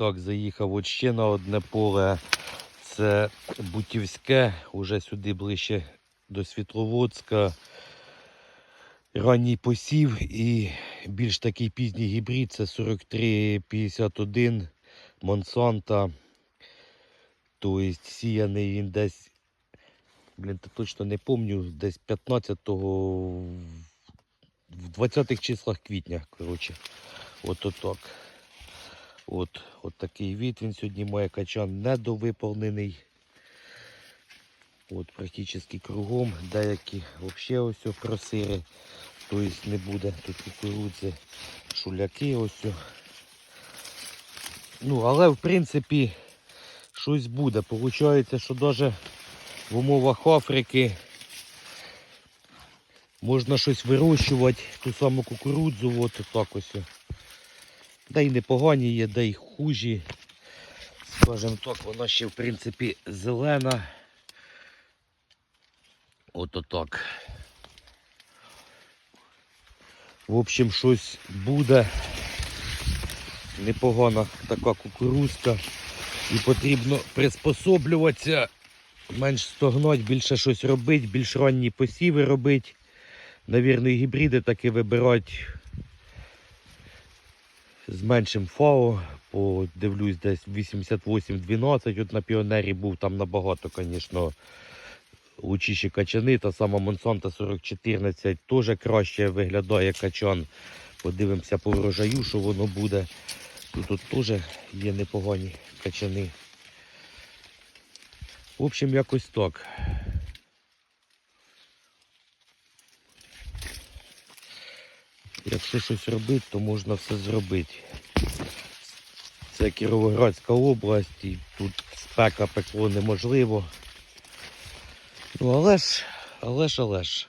Так, заїхав от ще на одне поле. Це Бутівське, уже сюди ближче до Світловодська. Ранній посів і більш такий пізній гібрид це 4351 Монсанта. Тобто сіяний він десь, блін, та точно не пам'ятаю, десь 15-го, в 20-х числах квітня, коротше. От отак. От, от такий від він сьогодні має качан недовиповнений. От практично кругом, деякі взагалі ось просири. Тобто не буде тут кукурудзи, шуляки ось. Ну, але в принципі щось буде. Получається, що навіть в умовах Африки можна щось вирощувати, ту саму кукурудзу, от так ось. Да й непогані є, да й хужі. Скажімо так, вона ще в принципі зелена. От отак. В общем, щось буде. Непогана така кукурузка. І потрібно приспособлюватися, менш стогнати, більше щось робити, більш ранні посіви робити. Навірно, і гібриди таки вибирати з меншим ФАО. Подивлюсь, десь 88-12. От на піонері був там набагато, звісно, лучіші качани. Та сама Монсанта 4014 теж краще виглядає качан. Подивимося по врожаю, що воно буде. Тут, тут теж є непогані качани. В общем, якось так. Якщо щось робити, то можна все зробити. Це Кіровоградська область, і тут спека пекло неможливо. Ну але ж, але ж, але ж.